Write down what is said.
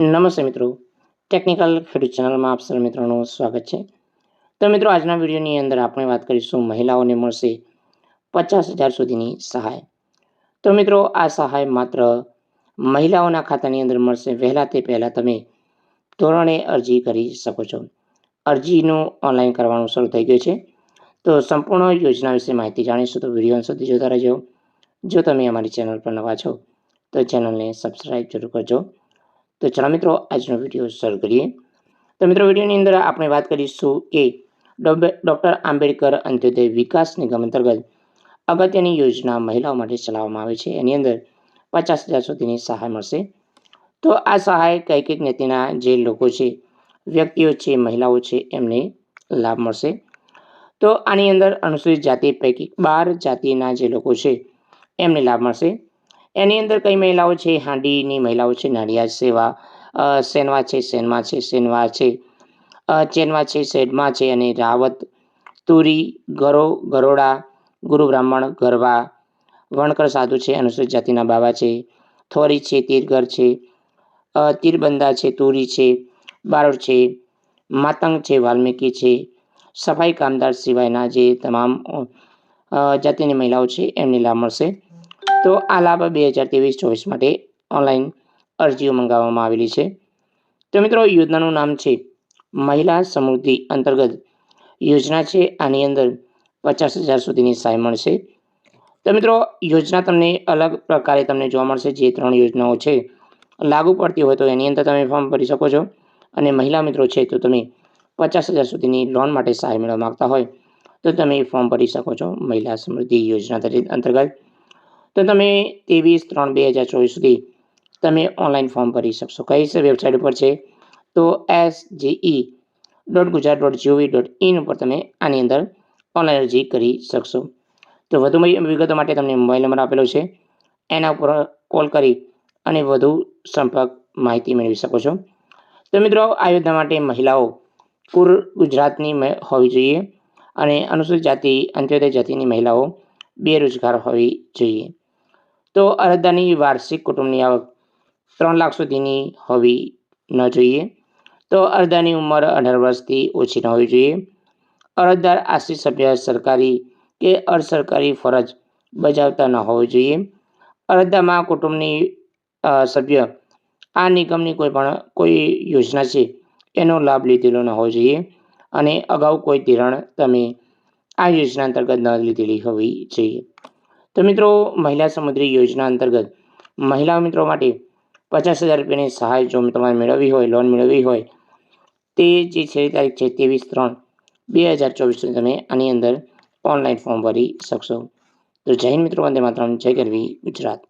નમસ્તે મિત્રો. ટેકનિકલ ખેડૂત ચેનલમાં આપ સર મિત્રોનું સ્વાગત છે. તો મિત્રો, આજના વિડીયોની અંદર આપણે વાત કરીશું મહિલાઓને મળશે પચાસ હજાર સુધીની સહાય. તો મિત્રો, આ સહાય માત્ર મહિલાઓના ખાતાની અંદર મળશે. વહેલા તે પહેલાં તમે ધોરણે અરજી કરી શકો છો. અરજીનું ઓનલાઈન કરવાનું શરૂ થઈ ગયું છે. તો સંપૂર્ણ યોજના વિશે માહિતી જાણીશું તો વીડિયો સુધી જોતા રહેજો. જો તમે અમારી ચેનલ પર નવા છો, તો ચેનલને સબસ્ક્રાઈબ જરૂર કરજો. તો ચાલો મિત્રો, આજનો વીડિયો શરૂ કરીએ. તો મિત્રો, વિડીયોની અંદર આપણે વાત કરીશું કે ડૉક્ટર આંબેડકર અંત્યોદય વિકાસ નિગમ અંતર્ગત અગત્યની યોજના મહિલાઓ માટે ચલાવવામાં આવે છે. એની અંદર પચાસ હજાર સુધીની સહાય મળશે. તો આ સહાય કઈ કઈ જ્ઞાતિના જે લોકો છે, વ્યક્તિઓ છે, મહિલાઓ છે, એમને લાભ મળશે. તો આની અંદર અનુસૂચિત જાતિ પૈકી બાર જાતિના જે લોકો છે, એમને લાભ મળશે. એની અંદર કઈ મહિલાઓ છે? હાંડીની મહિલાઓ છે નાળિયાદ સેવા સેનવા છે સેનવા છે સેનવા છે ચેનવા છે સેડમાં છે અને રાવત, તુરી, ગરો, ગરોડા, ગુરુ બ્રાહ્મણ, ગરવા, વણકર સાધુ છે, અનુસૂચિત જાતિના બાવા છે, થોરી છે, તીરગર છે તીરબંદા છે, તુરી છે, બારોડ છે, માતંગ છે, વાલ્મીકી છે, સફાઈ કામદાર સિવાયના જે તમામ જાતિની મહિલાઓ છે, એમને લાભ મળશે. તો આ લાભ બે હજાર ત્રેવીસ ચોવીસ માટે ઓનલાઈન અરજીઓ મંગાવવામાં આવેલી છે. તો મિત્રો, યોજનાનું નામ છે મહિલા સમૃદ્ધિ અંતર્ગત યોજના છે. આની અંદર પચાસ હજાર સુધીની સહાય મળશે. તો મિત્રો, યોજના તમને અલગ પ્રકારે તમને જોવા મળશે. જે ત્રણ યોજનાઓ છે, લાગુ પડતી હોય તો એની અંદર તમે ફોર્મ ભરી શકો છો. અને મહિલા મિત્રો છે તો તમે પચાસ હજાર સુધીની લોન માટે સહાય મેળવવા માગતા હોય તો તમે ફોર્મ ભરી શકો છો. મહિલા સમૃદ્ધિ યોજના તરી- અંતર્ગત તો તમે ત્રેવીસ ત્રણ બે હજાર ચોવીસ સુધી તમે ઓનલાઈન ફોર્મ ભરી શકશો. કઈ વેબસાઇટ ઉપર છે. તો S G E dot Gujarat dot G O V dot in ઉપર તમે આની અંદર ઓનલાઈન અરજી કરી શકશો. તો વધુ વિગતો માટે તમને મોબાઈલ નંબર આપેલો છે. એના ઉપર કોલ કરી અને વધુ સંપર્ક માહિતી મેળવી શકો છો. તો મિત્રો, આ યોજના માટે મહિલાઓ પૂર્વ ગુજરાતની હોવી જોઈએ અને અનુસૂચિત જાતિ, અંત્યોદય જાતિની મહિલાઓ બેરોજગાર હોવી જોઈએ. તો અરજદારની વાર્ષિક કુટુંબની આવક ત્રણ લાખ સુધીની હોવી ન જોઈએ. તો અરજદારની ઉંમર અઢાર વર્ષથી ઓછી ન હોવી જોઈએ. અરજદાર આશ્રિત સભ્ય સરકારી કે અર્ધસરકારી ફરજ બજાવતા ન હોવું જોઈએ. અરજદારમાં કુટુંબની સભ્ય આ નિગમની કોઈ પણ, કોઈ યોજના છે એનો લાભ લીધેલો ન હોવો જોઈએ અને અગાઉ કોઈ ધિરાણ તમે આ યોજના અંતર્ગત ન લીધેલી હોવી જોઈએ. તો મિત્રો, મહિલા સમુદ્રી યોજના અંતર્ગત મહિલા મિત્રો માટે પચાસ હજાર રૂપિયાની સહાય જો તમારે મેળવવી હોય લોન મેળવવી હોય, તે જે છે તારીખ છે ત્રેવીસ ત્રણ બે હજાર ચોવીસ તમે આની અંદર ઓનલાઈન ફોર્મ ભરી શકશો. તો જૈન મિત્રો, વંદે માતરમ, જય કરવી ગુજરાત.